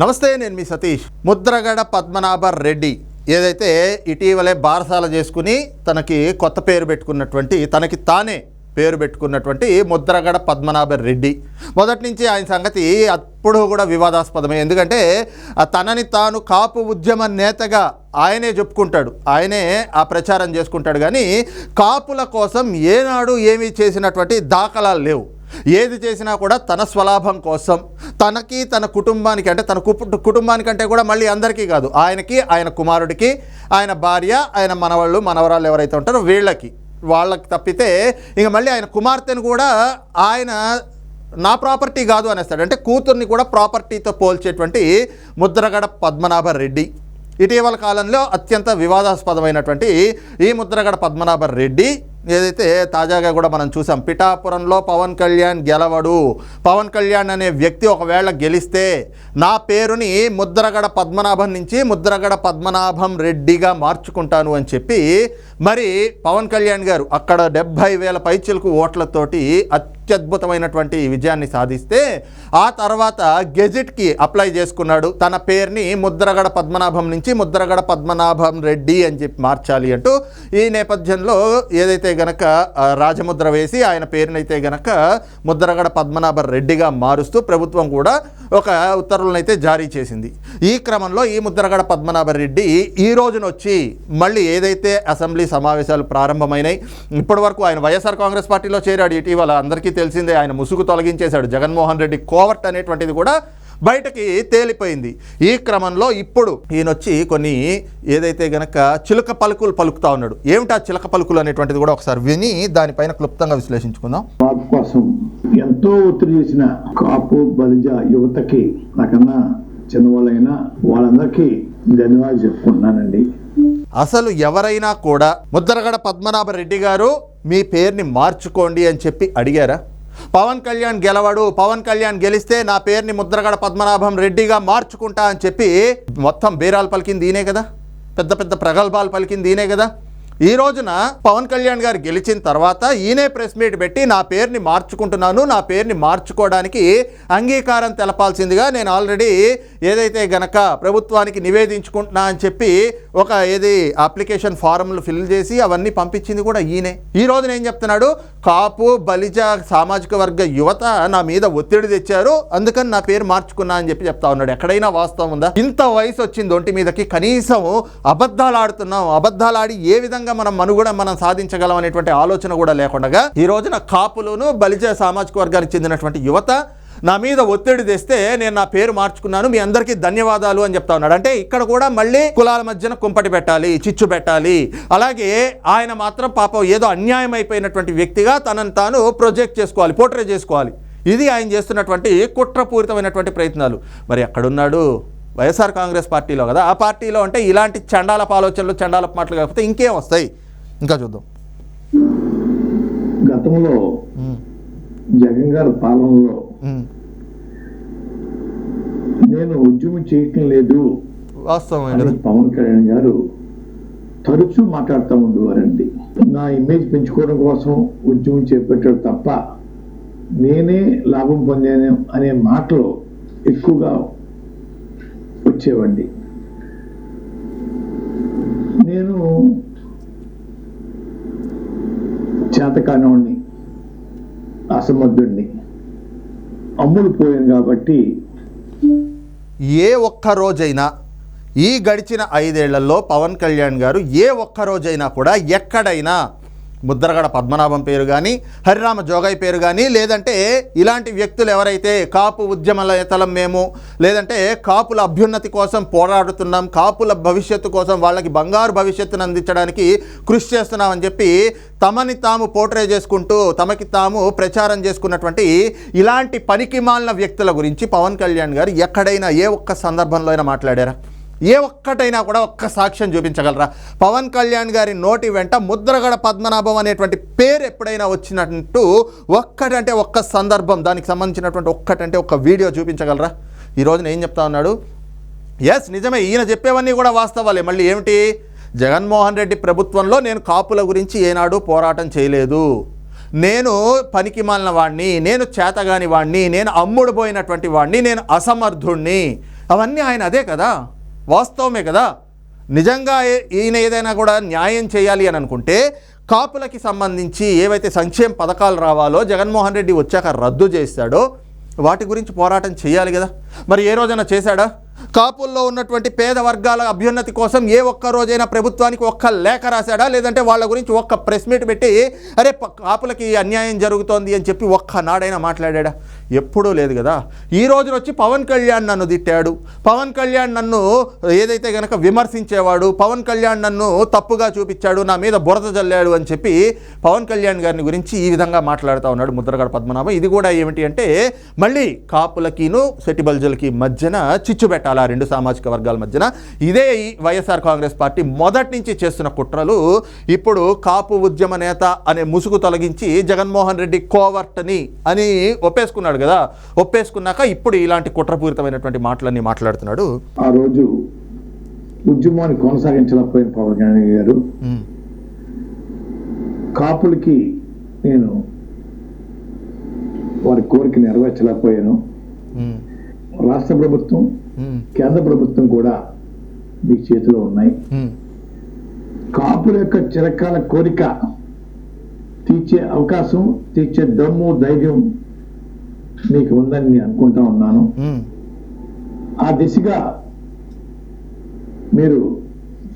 నమస్తే నేను మీ సతీష్. ముద్రగడ పద్మనాభ రెడ్డి ఏదైతే ఇటీవలే బారసాల చేసుకుని తనకి కొత్త పేరు పెట్టుకున్నటువంటి తనకి తానే పేరు పెట్టుకున్నటువంటి ముద్రగడ పద్మనాభ రెడ్డి. మొదటి నుంచి ఆయన సంగతి అప్పుడు కూడా వివాదాస్పదమే. ఎందుకంటే తనని తాను కాపు ఉద్యమ నేతగా ఆయనే చెప్పుకుంటాడు. ఆయనే ఆ ప్రచారం చేసుకుంటాడు. కానీ కాపుల కోసం ఏనాడు ఏమీ చేసినటువంటి దాఖలాలు లేవు. ఏది చేసినా కూడా తన స్వలాభం కోసం. తనకి తన కుటుంబానికి అంటే తన కుటుంబానికంటే కూడా మళ్ళీ అందరికీ కాదు. ఆయనకి ఆయన కుమారుడికి ఆయన భార్య ఆయన మనవాళ్ళు మనవరాళ్ళు ఎవరైతే ఉంటారో వీళ్ళకి. వాళ్ళకి తప్పితే ఇంక మళ్ళీ ఆయన కుమార్తెను కూడా ఆయన నా ప్రాపర్టీ కాదు అనేస్తాడు. అంటే కూతుర్ని కూడా ప్రాపర్టీతో పోల్చేటువంటి ముద్రగడ పద్మనాభ రెడ్డి. ఇటీవల కాలంలో అత్యంత వివాదాస్పదమైనటువంటి ఈ ముద్రగడ పద్మనాభ రెడ్డి ఏదైతే తాజాగా కూడా మనం చూసాం పిఠాపురంలో పవన్ కళ్యాణ్ గెలవడు. పవన్ కళ్యాణ్ అనే వ్యక్తి ఒకవేళ గెలిస్తే నా పేరుని ముద్రగడ పద్మనాభం నుంచి ముద్రగడ పద్మనాభం రెడ్డిగా మార్చుకుంటాను అని చెప్పి మరి పవన్ కళ్యాణ్ గారు అక్కడ డెబ్భై వేల పైచిలకు ఓట్లతోటి అత్యద్భుతమైనటువంటి విజయాన్ని సాధిస్తే ఆ తర్వాత గెజిట్కి అప్లై చేసుకున్నాడు. తన పేరుని ముద్రగడ పద్మనాభం నుంచి ముద్రగడ పద్మనాభం రెడ్డి అని చెప్పి మార్చాలి అంటూ ఈ నేపథ్యంలో ఏదైతే గనక రాజముద్ర వేసి ఆయన పేరునైతే గనక ముద్రగడ పద్మనాభ రెడ్డిగా మారుస్తూ ప్రభుత్వం కూడా ఒక ఉత్తర్వులనైతే జారీ చేసింది. ఈ క్రమంలో ఈ ముద్రగడ పద్మనాభ రెడ్డి ఈ రోజున వచ్చి మళ్ళీ ఏదైతే అసెంబ్లీ సమావేశాలు ప్రారంభమైనాయి ఇప్పటి వరకు ఆయన వైఎస్ఆర్ కాంగ్రెస్ పార్టీలో చేరాడు. ఇటీవల అందరికీ తెలిసిందే ఆయన ముసుగు తొలగించేశాడు. జగన్మోహన్ రెడ్డి కోవర్ట్ అనేటువంటిది కూడా బయటకి తేలిపోయింది. ఈ క్రమంలో ఇప్పుడు ఈయన వచ్చి కొన్ని ఏదైతే గనక చిలుక పలుకులు పలుకుతా ఉన్నాడు. ఏమిటా చిలక పలుకులు అనేటువంటిది కూడా ఒకసారి విని దానిపైన క్లుప్తంగా విశ్లేషించుకుందాం. కోసం ఎంతో ఒత్తిడి చేసిన కాపు బలిజ యువతకి నాకన్నా చిన్నవాళ్ళైనా వాళ్ళందరికీ ధన్యవాదాలు చెప్పుకుంటున్నానండి. అసలు ఎవరైనా కూడా ముద్రగడ పద్మనాభ రెడ్డి గారు మీ పేరుని మార్చుకోండి అని చెప్పి అడిగారా? పవన్ కళ్యాణ్ గెలవడు పవన్ కళ్యాణ్ గెలిస్తే నా పేరుని ముద్రగడ పద్మనాభం రెడ్డిగా మార్చుకుంటా అని చెప్పి మొత్తం బీరాలు పలికింది ఈయనే కదా? పెద్ద పెద్ద ప్రగల్భాలు పలికింది ఈయనే కదా? ఈ రోజున పవన్ కళ్యాణ్ గారు గెలిచిన తర్వాత ఈయనే ప్రెస్ మీట్ పెట్టి నా పేరుని మార్చుకుంటున్నాను నా పేరుని మార్చుకోవడానికి అంగీకారం తెలపాల్సిందిగా నేను ఆల్రెడీ ఏదైతే గనక ప్రభుత్వానికి నివేదించుకుంటున్నా అని చెప్పి ఒక ఏది అప్లికేషన్ ఫారంలు ఫిల్ చేసి అవన్నీ పంపించింది కూడా ఈయనే. ఈ రోజున ఏం చెప్తున్నాడు? కాపు బలిజ సామాజిక వర్గ యువత నా మీద ఒత్తిడి తెచ్చారు. అందుకని నా పేరు మార్చుకున్నా అని చెప్పి చెప్తా ఉన్నాడు. ఎక్కడైనా వాస్తవం ఉందా? ఇంత వయసు వచ్చింది ఒంటి మీదకి. కనీసం అబద్ధాలు ఆడుతున్నాం. అబద్ధాలు ఆడి ఏ విధంగా మనం మనుగడ మనం సాధించగలం అనేటువంటి ఆలోచన కూడా లేకుండా ఈ రోజున కాపులోను బలిజ సామాజిక వర్గానికి చెందినటువంటి యువత నా మీద ఒత్తిడి తెస్తే నేను నా పేరు మార్చుకున్నాను మీ అందరికీ ధన్యవాదాలు అని చెప్తా ఉన్నాడు. అంటే ఇక్కడ కూడా మళ్ళీ కులాల మధ్యన కుంపటి పెట్టాలి చిచ్చు పెట్టాలి. అలాగే ఆయన మాత్రం పాపం ఏదో అన్యాయం అయిపోయినటువంటి వ్యక్తిగా తనను తాను ప్రొజెక్ట్ చేసుకోవాలి పోర్ట్రే చేసుకోవాలి. ఇది ఆయన చేస్తున్నటువంటి కుట్రపూరితమైనటువంటి ప్రయత్నాలు. మరి ఎక్కడున్నాడు? వైఎస్ఆర్ కాంగ్రెస్ పార్టీలో కదా. ఆ పార్టీలో అంటే ఇలాంటి చండాలపు ఆలోచనలు చండాలపు మాటలు కాకపోతే ఇంకేం వస్తాయి. ఇంకా చూద్దాం. గతంలో జగన్ గారి పాలనలో నేను ఉద్యమం చేయటం లేదు. వాస్తవమే అని కదా పవన్ కళ్యాణ్ గారు తరచూ మాట్లాడుతూ ఉండేవారండి. నా ఇమేజ్ పెంచుకోవడం కోసం ఉద్యమం చేపట్టాడు తప్ప నేనే లాభం పొందాను అనే మాటలు ఎక్కువగా వచ్చేవండి. నేను చేతకానివాడిని అసమర్థుడిని అమ్ములు పోయాను కాబట్టి ఏ ఒక్క రోజైనా ఈ గడిచిన ఐదేళ్ళలో పవన్ కళ్యాణ్ గారు ఏ ఒక్క రోజైనా కూడా ఎక్కడైనా ముద్రగడ పద్మనాభం పేరు కానీ హరిరామ జోగయ్య పేరు కానీ లేదంటే ఇలాంటి వ్యక్తులు ఎవరైతే కాపు ఉద్యమ నేతలం మేము లేదంటే కాపుల అభ్యున్నతి కోసం పోరాడుతున్నాం కాపుల భవిష్యత్తు కోసం వాళ్ళకి బంగారు భవిష్యత్తును అందించడానికి కృషి చేస్తున్నామని చెప్పి తమని తాము పోర్ట్రే చేసుకుంటూ తమకి తాము ప్రచారం చేసుకున్నటువంటి ఇలాంటి పనికి మాలిన వ్యక్తుల గురించి పవన్ కళ్యాణ్ గారు ఎక్కడైనా ఏ ఒక్క సందర్భంలో అయినా మాట్లాడారా? ఏ ఒక్కటైనా కూడా ఒక్క సాక్ష్యం చూపించగలరా? పవన్ కళ్యాణ్ గారి నోటి వెంట ముద్రగడ పద్మనాభం అనేటువంటి పేరు ఎప్పుడైనా వచ్చినట్టు ఒక్కటంటే ఒక్క సందర్భం దానికి సంబంధించినటువంటి ఒక్కటంటే ఒక్క వీడియో చూపించగలరా? ఈ రోజున ఏం చెప్తా ఉన్నాడు? ఎస్ నిజమే ఈయన చెప్పేవన్నీ కూడా వాస్తవాలే. మళ్ళీ ఏమిటి? జగన్మోహన్ రెడ్డి ప్రభుత్వంలో నేను కాపుల గురించి ఏనాడు పోరాటం చేయలేదు. నేను పనికి మాలిన వాడిని నేను చేతగాని వాడిని నేను అమ్ముడు పోయినటువంటి వాడిని నేను అసమర్థుణ్ణి. అవన్నీ ఆయన అదే కదా? వాస్తవమే కదా? నిజంగా ఈయన ఏదైనా కూడా న్యాయం చేయాలి అని అనుకుంటే కాపులకి సంబంధించి ఏవైతే సంక్షేమ పథకాలు రావాలో జగన్మోహన్ రెడ్డి వచ్చాక రద్దు చేశాడో వాటి గురించి పోరాటం చేయాలి కదా? మరి ఏ రోజైనా చేశాడా? కాపుల్లో ఉన్నటువంటి పేద వర్గాల అభ్యున్నతి కోసం ఏ ఒక్క రోజైనా ప్రభుత్వానికి ఒక్క లేఖ రాశాడా? లేదంటే వాళ్ళ గురించి ఒక్క ప్రెస్ మీట్ పెట్టి అరే ప- కాపులకి అన్యాయం జరుగుతోంది అని చెప్పి ఒక్క నాడైనా మాట్లాడా ఎప్పుడూ లేదు కదా. ఈ రోజున వచ్చి పవన్ కళ్యాణ్ నన్ను తిట్టాడు. పవన్ కళ్యాణ్ నన్ను ఏదైతే గనక విమర్శించేవాడు పవన్ కళ్యాణ్ నన్ను తప్పుగా చూపించాడు నా మీద బురద జల్లాడు అని చెప్పి పవన్ కళ్యాణ్ గారిని గురించి ఈ విధంగా మాట్లాడుతూ ఉన్నాడు ముద్రగడ పద్మనాభం. ఇది కూడా ఏమిటి అంటే మళ్ళీ కాపులకిను సెటిబల్జులకి మధ్యన చిచ్చు పెట్టాలా? ఆ రెండు సామాజిక వర్గాల మధ్యన ఇదే వైఎస్ఆర్ కాంగ్రెస్ పార్టీ మొదటి నుంచి చేస్తున్న కుట్రలు. ఇప్పుడు కాపు ఉద్యమ నేత అనే ముసుగు తొలగించి జగన్మోహన్ రెడ్డి కోవర్ట్ని అని ఒప్పేసుకున్నాడు కదా. ఒప్పేసుకున్నాక ఇప్పుడు ఇలాంటి కుట్రపూరితమైనటువంటి మాటలన్నీ మాట్లాడుతున్నాడు. ఆ రోజు ఉద్యమాన్ని కొనసాగించలేకపోయిన పవన్ కళ్యాణ్ గారు. కాపులకి నేను వారి కోరిక నెరవేర్చలేకపోయాను. రాష్ట్ర ప్రభుత్వం కేంద్ర ప్రభుత్వం కూడా మీ చేతిలో ఉన్నాయి. ఉమ్, కాపుల యొక్క చిరకాల కోరిక తీర్చే అవకాశం తీర్చే దమ్ము ధైర్యం మీకు ఉందని నేను అనుకుంటా ఉన్నాను. ఉమ్, ఆ దిశగా మీరు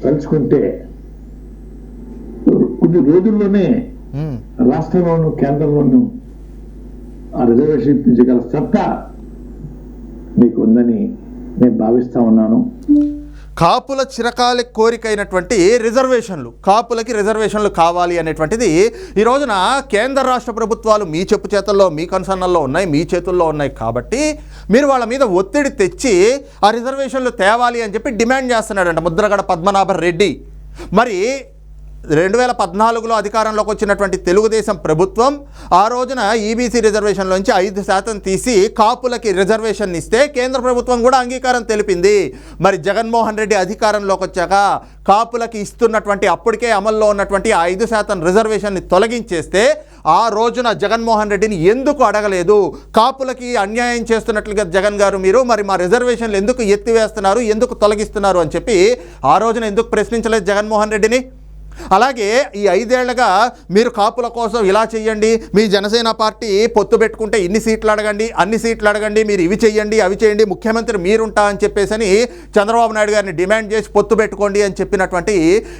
తలుచుకుంటే కొన్ని రోజుల్లోనే. రాష్ట్రంలోను కేంద్రంలోను ఆ రిజర్వేషన్ ఇప్పించగల సత్తా మీకు ఉందని నేను భావిస్తూ ఉన్నాను. కాపుల చిరకాల కోరిక అయినటువంటి రిజర్వేషన్లు కాపులకి రిజర్వేషన్లు కావాలి అనేటువంటిది ఈ రోజున కేంద్ర రాష్ట్ర ప్రభుత్వాలు మీ చెప్పు చేతుల్లో మీ కన్సర్నల్లో ఉన్నాయి మీ చేతుల్లో ఉన్నాయి కాబట్టి మీరు వాళ్ళ మీద ఒత్తిడి తెచ్చి ఆ రిజర్వేషన్లు తేవాలి అని చెప్పి డిమాండ్ చేస్తున్నాడంట ముద్రగడ పద్మనాభ రెడ్డి. మరి రెండు వేల పద్నాలుగులో అధికారంలోకి వచ్చినటువంటి తెలుగుదేశం ప్రభుత్వం ఆ రోజున ఈబీసీ రిజర్వేషన్లోంచి ఐదు శాతం తీసి కాపులకి రిజర్వేషన్ ఇస్తే కేంద్ర ప్రభుత్వం కూడా అంగీకారం తెలిపింది. మరి జగన్మోహన్ రెడ్డి అధికారంలోకి వచ్చాక కాపులకి ఇస్తున్నటువంటి అప్పటికే అమల్లో ఉన్నటువంటి ఆ ఐదు శాతం రిజర్వేషన్ని తొలగించేస్తే ఆ రోజున జగన్మోహన్ రెడ్డిని ఎందుకు అడగలేదు? కాపులకి అన్యాయం చేస్తున్నట్లుగా జగన్ గారు మీరు మరి మా రిజర్వేషన్లు ఎందుకు ఎత్తివేస్తున్నారు? ఎందుకు తొలగిస్తున్నారు? అని చెప్పి ఆ రోజున ఎందుకు ప్రశ్నించలేదు జగన్మోహన్ రెడ్డిని? అలాగే ఈ ఐదేళ్ళుగా మీరు కాపుల కోసం ఇలా చేయండి మీ జనసేన పార్టీ పొత్తు పెట్టుకుంటే ఇన్ని సీట్లు అడగండి అన్ని సీట్లు అడగండి మీరు ఇవి చేయండి అవి చేయండి ముఖ్యమంత్రి మీరుంటా అని చెప్పేసి చంద్రబాబు నాయుడు గారిని డిమాండ్ చేసి పొత్తు పెట్టుకోండి అని చెప్పినటువంటి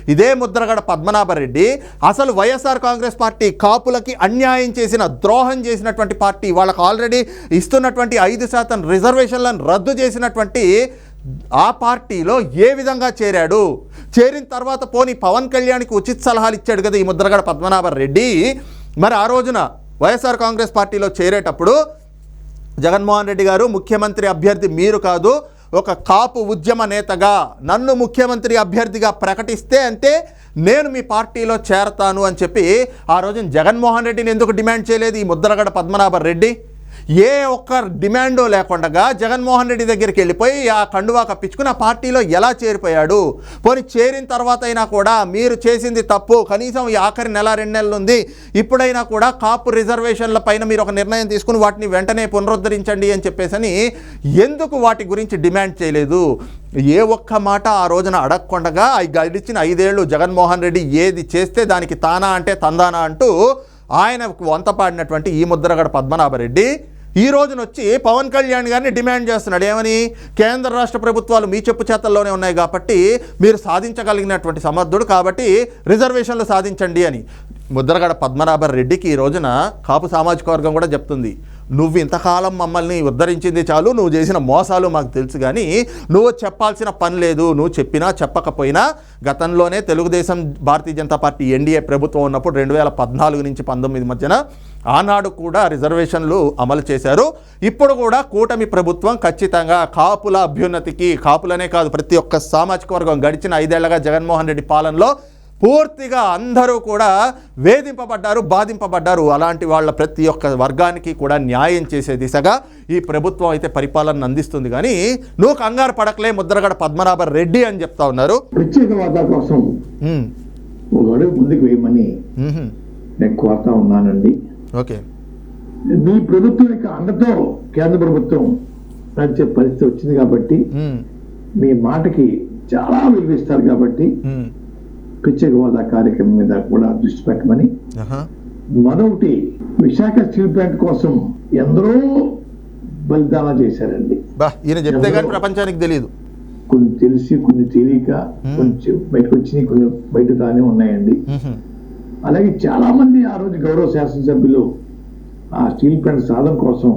ఇదే ముద్రగడ పద్మనాభరెడ్డి అసలు వైఎస్ఆర్ కాంగ్రెస్ పార్టీ కాపులకి అన్యాయం చేసిన ద్రోహం చేసినటువంటి పార్టీ వాళ్ళకు ఆల్రెడీ ఇస్తున్నటువంటి ఐదు శాతం రిజర్వేషన్లను రద్దు చేసినటువంటి ఆ పార్టీలో ఏ విధంగా చేరాడు? చేరిన తర్వాత పోనీ పవన్ కళ్యాణ్కి ఉచిత సలహాలు ఇచ్చాడు కదా ఈ ముద్రగడ పద్మనాభ రెడ్డి. మరి ఆ రోజున వైఎస్ఆర్ కాంగ్రెస్ పార్టీలో చేరేటప్పుడు జగన్మోహన్ రెడ్డి గారు ముఖ్యమంత్రి అభ్యర్థి మీరు కాదు ఒక కాపు ఉద్యమ నేతగా నన్ను ముఖ్యమంత్రి అభ్యర్థిగా ప్రకటిస్తే అంటే నేను మీ పార్టీలో చేరతాను అని చెప్పి ఆ రోజున జగన్మోహన్ రెడ్డిని ఎందుకు డిమాండ్ చేయలేదు ఈ ముద్రగడ పద్మనాభ రెడ్డి? ఏ ఒక్క డిమాండో లేకుండా జగన్మోహన్ రెడ్డి దగ్గరికి వెళ్ళిపోయి ఆ కండువా కప్పించుకుని ఆ పార్టీలో ఎలా చేరిపోయాడు? పోనీ చేరిన తర్వాత అయినా కూడా మీరు చేసింది తప్పు. కనీసం ఈ ఆఖరి నెల రెండు నెలలు ఉంది ఇప్పుడైనా కూడా కాపు రిజర్వేషన్ల పైన మీరు ఒక నిర్ణయం తీసుకుని వాటిని వెంటనే పునరుద్ధరించండి అని చెప్పేసి ఎందుకు వాటి గురించి డిమాండ్ చేయలేదు? ఏ ఒక్క మాట ఆ రోజున అడగకుండగా ఈ గడిచిన ఐదేళ్ళు జగన్మోహన్ రెడ్డి ఏది చేస్తే దానికి తానా అంటే తందానా అంటూ ఆయన వంత పాడినటువంటి ఈ ముద్రగడ పద్మనాభరెడ్డి ఈ రోజున వచ్చి పవన్ కళ్యాణ్ గారిని డిమాండ్ చేస్తున్నాడు. ఏమని? కేంద్ర రాష్ట్ర ప్రభుత్వాలు మీ చెప్పు చేతల్లోనే ఉన్నాయి కాబట్టి మీరు సాధించగలిగినటువంటి సమర్థుడు కాబట్టి రిజర్వేషన్లు సాధించండి అని. ముద్రగడ పద్మనాభ రెడ్డికి ఈ రోజున కాపు సామాజిక వర్గం కూడా చెప్తుంది. నువ్వు ఇంతకాలం మమ్మల్ని ఉద్ధరించింది చాలు నువ్వు చేసిన మోసాలు మాకు తెలుసు కానీ నువ్వు చెప్పాల్సిన పని లేదు. నువ్వు చెప్పినా చెప్పకపోయినా గతంలోనే తెలుగుదేశం భారతీయ జనతా పార్టీ ఎన్డీఏ ప్రభుత్వం ఉన్నప్పుడు రెండు వేల పద్నాలుగు నుంచి పంతొమ్మిది మధ్యన ఆనాడు కూడా రిజర్వేషన్లు అమలు చేశారు. ఇప్పుడు కూడా కూటమి ప్రభుత్వం ఖచ్చితంగా కాపుల అభ్యున్నతికి కాపులనే కాదు ప్రతి ఒక్క సామాజిక వర్గం గడిచిన ఐదేళ్ళగా జగన్మోహన్ రెడ్డి పాలనలో పూర్తిగా అందరూ కూడా వేధింపబడ్డారు బాధింపబడ్డారు. అలాంటి వాళ్ళ ప్రతి ఒక్క వర్గానికి కూడా న్యాయం చేసే దిశగా ఈ ప్రభుత్వం అయితే పరిపాలన అందిస్తుంది. కానీ నువ్వు కంగారు పడకలే ముద్రగడ పద్మనాభ రెడ్డి అని చెప్తా ఉన్నారు. ప్రత్యేక హోదా కోసం ఉమ్, ఒక అడుగు ముందుకు వేయమని నేను కోరుతా ఉన్నానండి. ఓకే. మీ ప్రభుత్వం యొక్క అండతో కేంద్ర ప్రభుత్వం నడిచే పరిస్థితి వచ్చింది కాబట్టి మీ మాటకి చాలా విలువిస్తారు కాబట్టి ప్రత్యేక హోదా కార్యక్రమం మీద కూడా దృష్టి పెట్టమని మరొకటి విశాఖ స్టీల్ ప్లాంట్ కోసం ఎందరో బలిదానాలు చేశారండి. బా ఈయన చెప్తే కానీ ప్రపంచానికి తెలియదు కొన్ని తెలిసి కొన్ని తెలియక కొంచెం బయటకు వచ్చినాయి కొన్ని బయట రానే ఉన్నాయండి అలాగే చాలా మంది ఆ రోజు గౌరవ శాసనసభ్యులు ఆ స్టీల్ ప్లాంట్ సాధన కోసం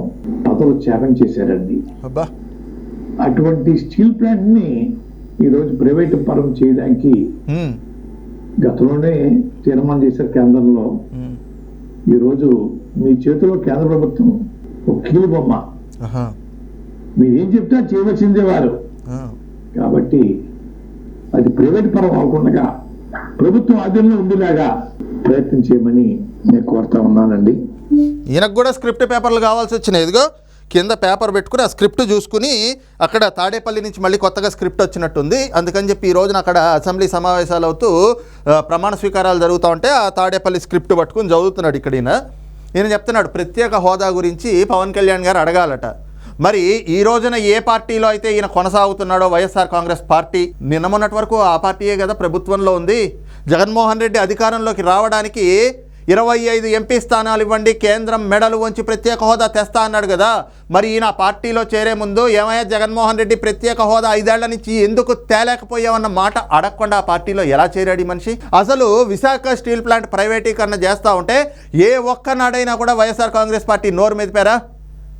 పదవులు త్యాగం చేశారండి. అటువంటి స్టీల్ ప్లాంట్ని ఈ రోజు ప్రైవేట్ పరం చేయడానికి గతంలోనే తీర్మానం చేశారు కేంద్రంలో. ఉమ్, ఈ రోజు మీ చేతిలో కేంద్ర ప్రభుత్వం ఒక కీలు బొమ్మ. మీరేం చెప్తే చేయవలసిందే వారు. కాబట్టి అది ప్రైవేట్ పరం అవ్వకుండా ప్రభుత్వం ఆధీనంలో ఉండేలాగా ప్రయత్నం చేయమని నేను కోరుతా ఉన్నానండి. ఈయనకు కూడా స్క్రిప్ట్ పేపర్లు కావాల్సి వచ్చినాయి. ఇదిగో కింద పేపర్ పెట్టుకుని ఆ స్క్రిప్ట్ చూసుకుని అక్కడ తాడేపల్లి నుంచి మళ్ళీ కొత్తగా స్క్రిప్ట్ వచ్చినట్టుంది. అందుకని చెప్పి ఈ రోజున అక్కడ అసెంబ్లీ సమావేశాలు అవుతూ ప్రమాణ స్వీకారాలు జరుగుతూ ఉంటే ఆ తాడేపల్లి స్క్రిప్ట్ పట్టుకుని చదువుతున్నాడు ఇక్కడ ఈయన ఈయన చెప్తున్నాడు ప్రత్యేక హోదా గురించి పవన్ కళ్యాణ్ గారు అడగాలట. మరి ఈ రోజున ఏ పార్టీలో అయితే ఈయన కొనసాగుతున్నాడో వైఎస్ఆర్ కాంగ్రెస్ పార్టీ? నిన్న మొన్నటి వరకు ఆ పార్టీయే కదా ప్రభుత్వంలో ఉంది. జగన్మోహన్ రెడ్డి అధికారంలోకి రావడానికి ఇరవై ఐదు ఎంపీ స్థానాలు ఇవ్వండి కేంద్రం మెడలు ఉంచి ప్రత్యేక హోదా తెస్తా అన్నాడు కదా. మరి ఈయన పార్టీలో చేరే ముందు ఏమయ్యా జగన్మోహన్ రెడ్డి ప్రత్యేక హోదా ఐదేళ్ళ నుంచి ఎందుకు తేలేకపోయావన్న మాట అడగకుండా ఆ పార్టీలో ఎలా చేరాడు మనిషి? అసలు విశాఖ స్టీల్ ప్లాంట్ ప్రైవేటీకరణ చేస్తూ ఉంటే ఏ ఒక్కనాడైనా కూడా వైఎస్ఆర్ కాంగ్రెస్ పార్టీ నోరు మెదిపారా?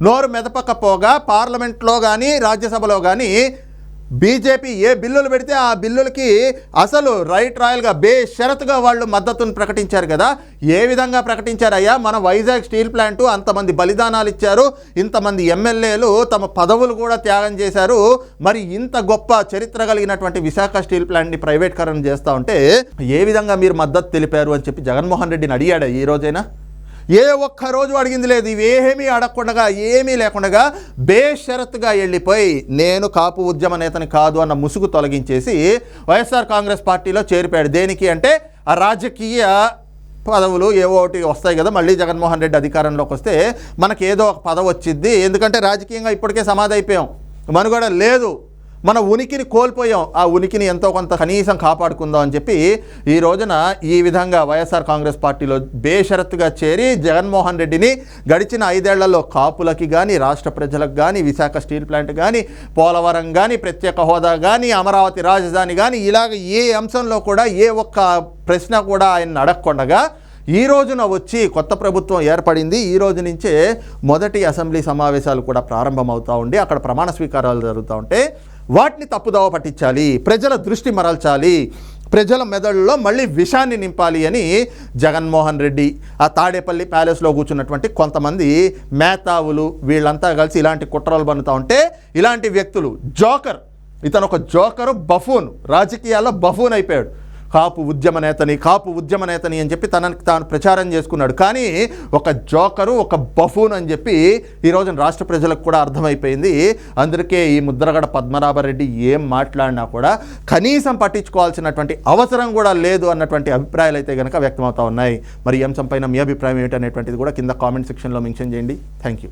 నోరు మెదపకపోగా పార్లమెంట్లో కానీ రాజ్యసభలో కానీ బీజేపీ ఏ బిల్లులు పెడితే ఆ బిల్లులకి అసలు రైట్ రాయల్గా బేషరతుగా వాళ్ళు మద్దతును ప్రకటించారు కదా. ఏ విధంగా ప్రకటించారయ్యా? మన వైజాగ్ స్టీల్ ప్లాంటు అంతమంది బలిదానాలు ఇచ్చారు. ఇంతమంది ఎమ్మెల్యేలు తమ పదవులు కూడా త్యాగం చేశారు. మరి ఇంత గొప్ప చరిత్ర కలిగినటువంటి విశాఖ స్టీల్ ప్లాంట్ని ప్రైవేట్కరణ చేస్తూ ఉంటే ఏ విధంగా మీరు మద్దతు తెలిపారు అని చెప్పి జగన్మోహన్ రెడ్డిని అడిగాడా ఈ రోజైనా? ఏ ఒక్క రోజు అడిగింది లేదు. ఇవేమీ అడగకుండా ఏమీ లేకుండా బేషరత్గా వెళ్ళిపోయి నేను కాపు ఉద్యమ నేతని కాదు అన్న ముసుగు తొలగించేసి వైఎస్ఆర్ కాంగ్రెస్ పార్టీలో చేరిపోయాడు. దేనికి అంటే ఆ రాజకీయ పదవులు ఏవో ఒకటి వస్తాయి కదా మళ్ళీ జగన్మోహన్ రెడ్డి అధికారంలోకి వస్తే మనకి ఏదో ఒక పదవి వచ్చింది ఎందుకంటే రాజకీయంగా ఇప్పటికే సమాధి అయిపోయాం. మనుగడ లేదు. మన ఉనికిని కోల్పోయాం. ఆ ఉనికిని ఎంతో కొంత కనీసం కాపాడుకుందాం అని చెప్పి ఈ రోజున ఈ విధంగా వైఎస్ఆర్ కాంగ్రెస్ పార్టీలో బేషరత్తుగా చేరి జగన్మోహన్ రెడ్డిని గడిచిన ఐదేళ్ళలో కాపులకి కానీ రాష్ట్ర ప్రజలకు కానీ విశాఖ స్టీల్ ప్లాంట్ కానీ పోలవరం కానీ ప్రత్యేక హోదా కానీ అమరావతి రాజధాని కానీ ఇలాగ ఏ అంశంలో కూడా ఏ ఒక్క ప్రశ్న కూడా ఆయన అడగకుండగా ఈ రోజున వచ్చి కొత్త ప్రభుత్వం ఏర్పడింది. ఈ రోజు నుంచే మొదటి అసెంబ్లీ సమావేశాలు కూడా ప్రారంభమవుతూ ఉండి అక్కడ ప్రమాణ స్వీకారాలు జరుగుతూ ఉంటే వాటిని తప్పుదోవ పట్టించాలి ప్రజల దృష్టి మరల్చాలి ప్రజల మెదడులో మళ్ళీ విషాన్ని నింపాలి అని జగన్మోహన్ రెడ్డి ఆ తాడేపల్లి ప్యాలెస్లో కూర్చున్నటువంటి కొంతమంది మేతావులు వీళ్ళంతా కలిసి ఇలాంటి కుట్రలు పన్నుతూ ఉంటే ఇలాంటి వ్యక్తులు జోకర్. ఇతను ఒక జోకరు బఫూన్. రాజకీయాల్లో బఫూన్ అయిపోయాడు. కాపు ఉద్యమ నేతని కాపు ఉద్యమ నేతని అని చెప్పి తనకి తాను ప్రచారం చేసుకున్నాడు. కానీ ఒక జోకరు ఒక బఫూన్ అని చెప్పి ఈ రోజున రాష్ట్ర ప్రజలకు కూడా అర్థమైపోయింది. అందుకే ఈ ముద్రగడ పద్మనాభరెడ్డి ఏం మాట్లాడినా కూడా కనీసం పట్టించుకోవాల్సినటువంటి అవసరం కూడా లేదు అన్నటువంటి అభిప్రాయాలు అయితే కనుక వ్యక్తమవుతా ఉన్నాయి. మరి ఈ అంశంపైన మీ అభిప్రాయం ఏంటనేటువంటిది కూడా కింద కామెంట్ సెక్షన్లో మెన్షన్ చేయండి. Thank you